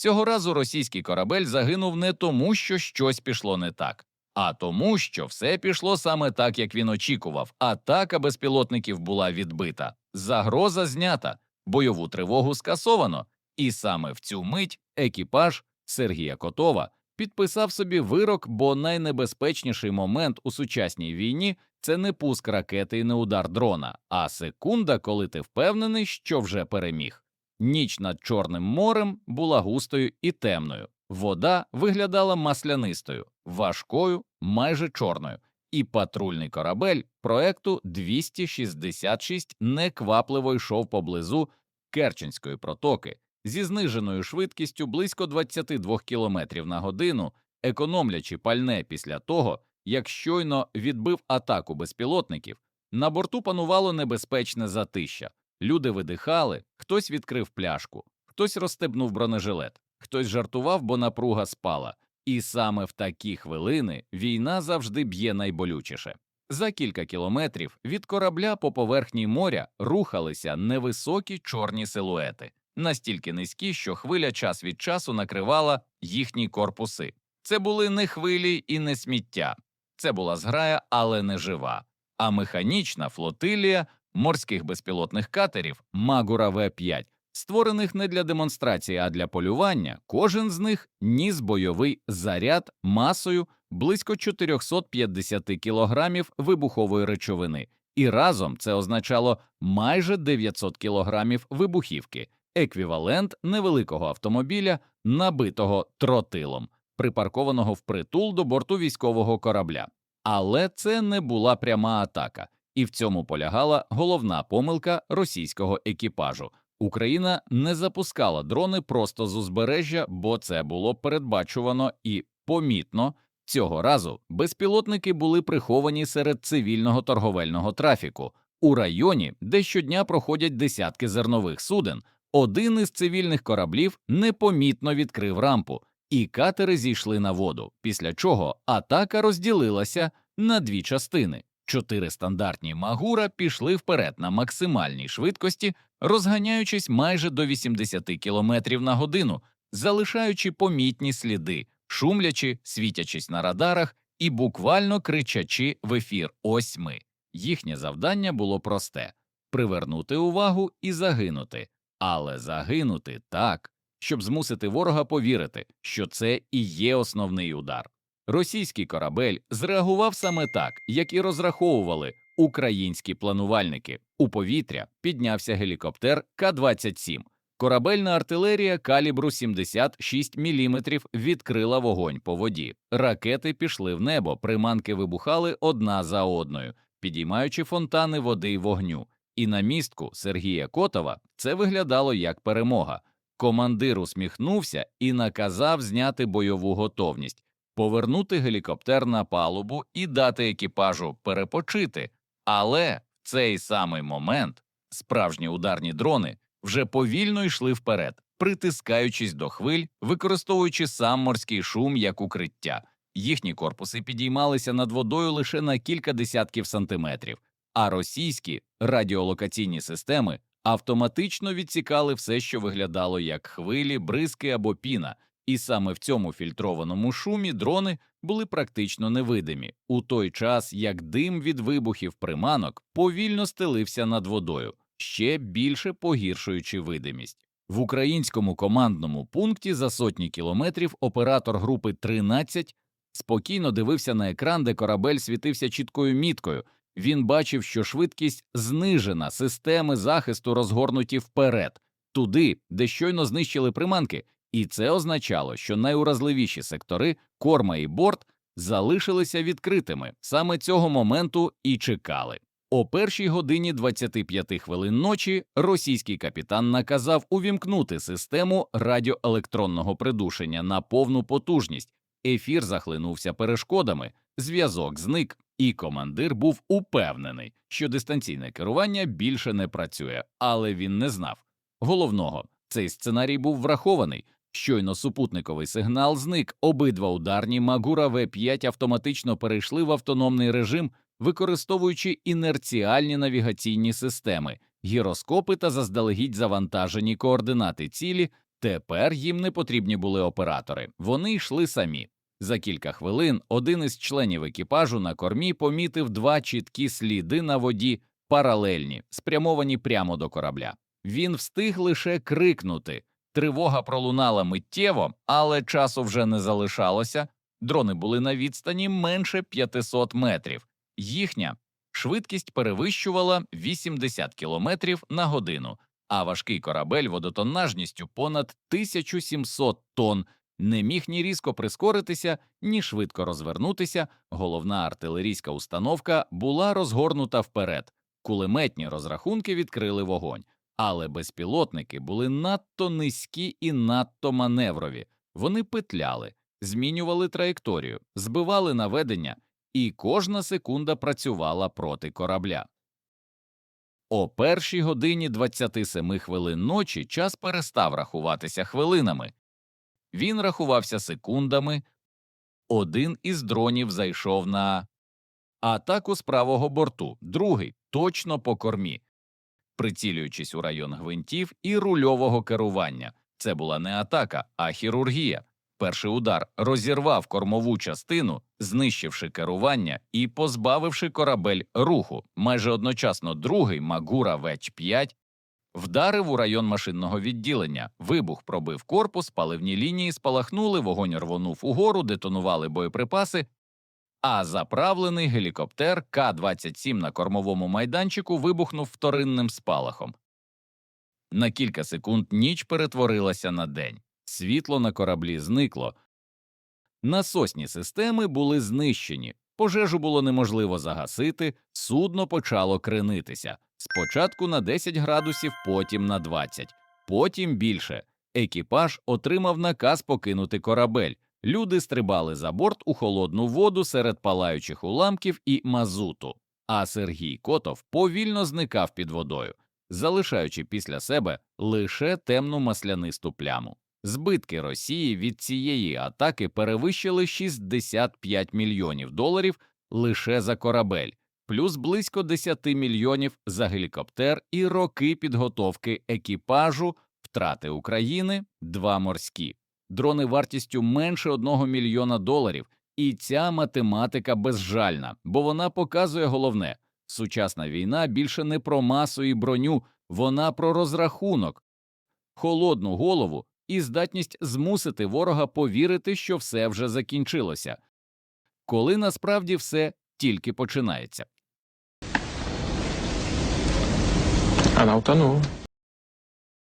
Цього разу російський корабель загинув не тому, що щось пішло не так, а тому, що все пішло саме так, як він очікував. Атака безпілотників була відбита, загроза знята, бойову тривогу скасовано, і саме в цю мить екіпаж Сергія Котова підписав собі вирок, бо найнебезпечніший момент у сучасній війні це не пуск ракети і не удар дрона, а секунда, коли ти впевнений, що вже переміг. Ніч над Чорним морем була густою і темною. Вода виглядала маслянистою, важкою, майже чорною, і патрульний корабель проекту 266 неквапливо йшов поблизу Керченської протоки зі зниженою швидкістю близько 22 км на годину, економлячи пальне після того, як щойно відбив атаку безпілотників, на борту панувало небезпечне затища. Люди видихали, хтось відкрив пляшку, хтось розстебнув бронежилет, хтось жартував, бо напруга спала. І саме в такі хвилини війна завжди б'є найболючіше. За кілька кілометрів від корабля по поверхні моря рухалися невисокі чорні силуети, настільки низькі, що хвиля час від часу накривала їхні корпуси. Це були не хвилі і не сміття, це була зграя, але не жива, а механічна флотилія морських безпілотних катерів Магура В-5, створених не для демонстрації, а для полювання, кожен з них ніс бойовий заряд масою близько 450 кілограмів вибухової речовини, і разом це означало майже 900 кілограмів вибухівки, еквівалент невеликого автомобіля, набитого тротилом, припаркованого впритул до борту військового корабля. Але це не була пряма атака, і в цьому полягала головна помилка російського екіпажу. Україна не запускала дрони просто з узбережжя, бо це було передбачувано і помітно. Цього разу безпілотники були приховані серед цивільного торговельного трафіку у районі, де щодня проходять десятки зернових суден. Один із цивільних кораблів непомітно відкрив рампу, і катери зійшли на воду, після чого атака розділилася на дві частини. Чотири стандартні Магура пішли вперед на максимальній швидкості, розганяючись майже до 80 км на годину, залишаючи помітні сліди, шумлячи, світячись на радарах і буквально кричачи в ефір Ось ми. Їхнє завдання було просте привернути увагу і загинути, але загинути так, щоб змусити ворога повірити, що це і є основний удар. Російський корабель зреагував саме так, як і розраховували українські планувальники. У повітря піднявся гелікоптер К-27. Корабельна артилерія калібру 76 мм відкрила вогонь по воді. Ракети пішли в небо, приманки вибухали одна за одною, підіймаючи фонтани води й вогню. І на містку Сергія Котова це виглядало як перемога. Командир усміхнувся і наказав зняти бойову готовність повернути гелікоптер на палубу і дати екіпажу перепочити. Але в цей самий момент справжні ударні дрони вже повільно йшли вперед, притискаючись до хвиль, використовуючи сам морський шум як укриття. Їхні корпуси підіймалися над водою лише на кілька десятків сантиметрів, а російські радіолокаційні системи автоматично відсікали все, що виглядало як хвилі, бризки або піна. І саме в цьому фільтрованому шумі дрони були практично невидимі, у той час як дим від вибухів приманок повільно стелився над водою, ще більше погіршуючи видимість. В українському командному пункті за сотні кілометрів оператор групи 13 спокійно дивився на екран, де корабель світився чіткою міткою. Він бачив, що швидкість знижена, системи захисту розгорнуті вперед, туди, де щойно знищили приманки, і це означало, що найуразливіші сектори корма і борт залишилися відкритими саме цього моменту і чекали. О першій годині 25 хвилин ночі російський капітан наказав увімкнути систему радіоелектронного придушення на повну потужність. Ефір захлинувся перешкодами, зв'язок зник, і командир був упевнений, що дистанційне керування більше не працює, але він не знав. Головного цей сценарій був врахований. Щойно супутниковий сигнал зник, обидва ударні Магура В5 автоматично перейшли в автономний режим, використовуючи інерціальні навігаційні системи, гіроскопи та заздалегідь завантажені координати цілі, Тепер їм не потрібні були оператори, вони йшли самі. За кілька хвилин один із членів екіпажу на кормі помітив два чіткі сліди на воді, паралельні, спрямовані прямо до корабля. Він встиг лише крикнути. Тривога пролунала миттєво, але часу вже не залишалося. Дрони були на відстані менше 500 метрів. Їхня швидкість перевищувала 80 кілометрів на годину, а важкий корабель водотоннажністю понад 1700 тонн не міг ні різко прискоритися, ні швидко розвернутися. Головна артилерійська установка була розгорнута вперед. Кулеметні розрахунки відкрили вогонь, але безпілотники були надто низькі і надто маневрові. Вони петляли, змінювали траєкторію, збивали наведення, і кожна секунда працювала проти корабля. О першій годині 27 хвилин ночі час перестав рахуватися хвилинами. Він рахувався секундами. Один із дронів зайшов на атаку з правого борту, другий точно по кормі, прицілюючись у район гвинтів і рульового керування. Це була не атака, а хірургія. Перший удар розірвав кормову частину, знищивши керування і позбавивши корабель руху. Майже одночасно другий Магура Веч-5 вдарив у район машинного відділення. Вибух пробив корпус, паливні лінії спалахнули, вогонь рвонув угору, детонували боєприпаси. А заправлений гелікоптер К-27 на кормовому майданчику вибухнув вторинним спалахом. На кілька секунд ніч перетворилася на день. Світло на кораблі зникло. Насосні системи були знищені. Пожежу було неможливо загасити, судно почало кренитися. Спочатку на 10 градусів, потім на 20, потім більше. Екіпаж отримав наказ покинути корабель. Люди стрибали за борт у холодну воду серед палаючих уламків і мазуту, а Сергій Котов повільно зникав під водою, залишаючи після себе лише темну маслянисту пляму. Збитки Росії від цієї атаки перевищили 65 мільйонів доларів лише за корабель, плюс близько 10 мільйонів за гелікоптер і роки підготовки екіпажу, втрати України, два морські, дрони вартістю менше 1 мільйона доларів. І ця математика безжальна, бо вона показує головне сучасна війна більше не про масу і броню, вона про розрахунок, холодну голову і здатність змусити ворога повірити, що все вже закінчилося, коли насправді все тільки починається. Она утонула.